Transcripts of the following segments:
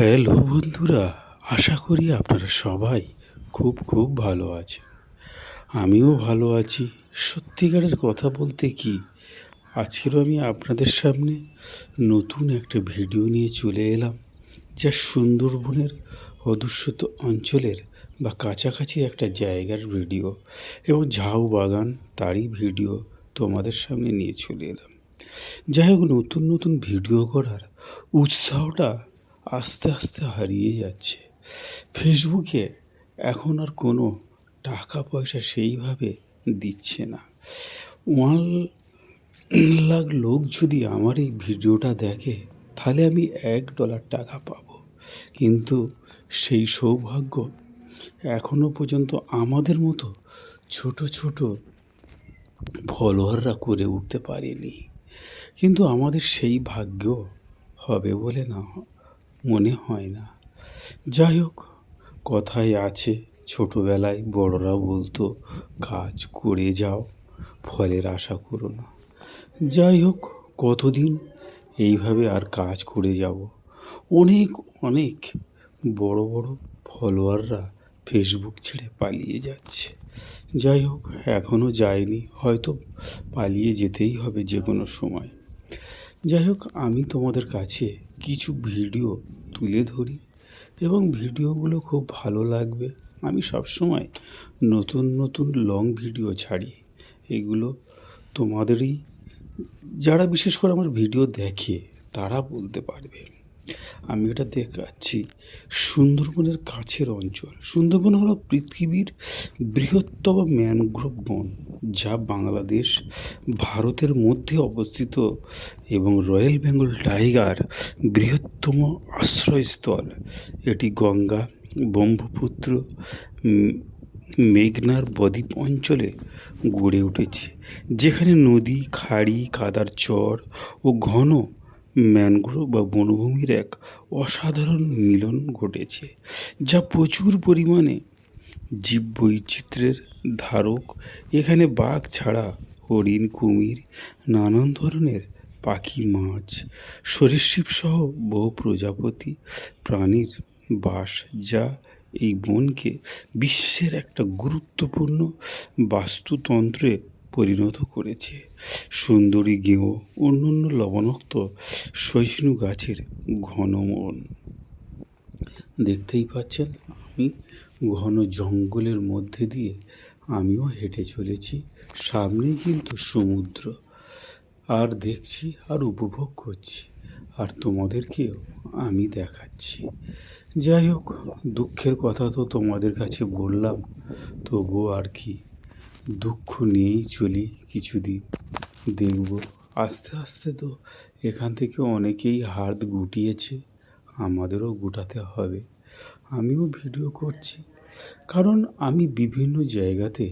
Hello বন্ধুরা, আশা করি আপনারা সবাই খুব খুব ভালো আছেন। আমিও ভালো আছি। সত্যিকারের কথা বলতে কি, আজকেরও আমি আপনাদের সামনে নতুন একটা ভিডিও নিয়ে চলে এলাম, যা সুন্দরবনের অদূষিত অঞ্চলের বা কাছাকাছি একটা জায়গার ভিডিও এবং ঝাউ বাগান তারই ভিডিও তোমাদের সামনে নিয়ে চলে এলাম। যাই হোক, নতুন নতুন ভিডিও করার উৎসাহটা আস্তে আস্তে হারিয়ে যাচ্ছে। ফেসবুকে এখন আর কোনো টাকা পয়সা সেইভাবে দিচ্ছে না। ওয়ান লাখ লোক যদি আমার এই ভিডিওটা দেখে, তাহলে আমি এক ডলার টাকা পাবো। কিন্তু সেই সৌভাগ্য এখনও পর্যন্ত আমাদের মতো ছোট ছোট ফলোয়াররা করে উঠতে পারেনি। কিন্তু আমাদের সেই ভাগ্য হবে বলে না মনে হয় না। যাই হোক কথায় আছে, ছোটোবেলায় বড়রা বলতো, কাজ করে যাও, ফলের আশা করো না। যাই হোক কতদিন এইভাবে আর কাজ করে যাব? অনেক অনেক বড় বড় ফলোয়াররা ফেসবুক ছেড়ে পালিয়ে যাচ্ছে। যাই হোক এখনও যায়নি, হয়তো পালিয়ে যেতেই হবে যে কোনো সময়। যাই হোক আমি তোমাদের কাছে কিছু ভিডিও তুলে ধরি এবং ভিডিওগুলো খুব ভালো লাগবে। আমি সবসময় নতুন নতুন লং ভিডিও ছাড়ি। এগুলো তোমাদেরই, যারা বিশেষ করে আমার ভিডিও দেখে, তারা বলতে পারবে। আমি এটা দেখাচ্ছি। সুন্দরবনের কাছের অঞ্চল। সুন্দরবন হলো পৃথিবীর বৃহত্তম ম্যানগ্রোভ বন, যা বাংলাদেশ, ভারতের মধ্যে অবস্থিত এবং রয়্যাল বেঙ্গল টাইগার বৃহত্তম আশ্রয়স্থল। এটি গঙ্গা, ব্রহ্মপুত্র মেঘনার বদ্বীপ অঞ্চলে গড়ে উঠেছে, যেখানে নদী, খাড়ি, কাদার চর ও ঘন ম্যানগ্রোভ বা বনভূমির এক অসাধারণ মিলন ঘটেছে, যা প্রচুর পরিমাণে জীববৈচিত্র্যের ধারক। এখানে বাঘ ছাড়া হরিণ, কুমির, নানান ধরনের পাখি, মাছ, সরীসৃপ সহ বহু প্রজাপতি, প্রাণীর বাস, যা এই বনকে বিশ্বের একটা গুরুত্বপূর্ণ বাস্তুতন্ত্রে পরিণত করেছে। সুন্দরী গেঁয়ো অন্য অন্য লবণাক্ত সহিষ্ণু গাছের ঘন বন দেখতেই পাচ্ছেন, আমি ঘন জঙ্গলের মধ্যে দিয়ে আমিও হেঁটে চলেছি। সামনেই কিন্তু সমুদ্র। আর দেখছি, আর উপভোগ করছি। আর তোমাদেরকেও আমি দেখাচ্ছি। যাই হোক, দুঃখের কথা তো তোমাদের কাছে বললাম, তবুও আর কি। দুঃখ নিয়েই চলি, কিছুদিন। দেখব। আস্তে আস্তে তো এখান থেকে অনেকেই হাত গুটিয়েছে, আমাদেরও গুটাতে হবে। আমিও ভিডিও করছি। কারণ আমি বিভিন্ন জায়গাতে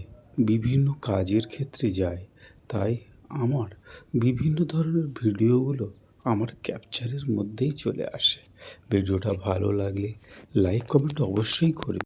বিভিন্ন কাজের ক্ষেত্রে যাই, তাই আমার বিভিন্ন ধরনের ভিডিওগুলো আমার ক্যাপচারের মধ্যেই চলে আসে। ভিডিওটা ভালো লাগলে লাইক কমেন্ট অবশ্যই করবে।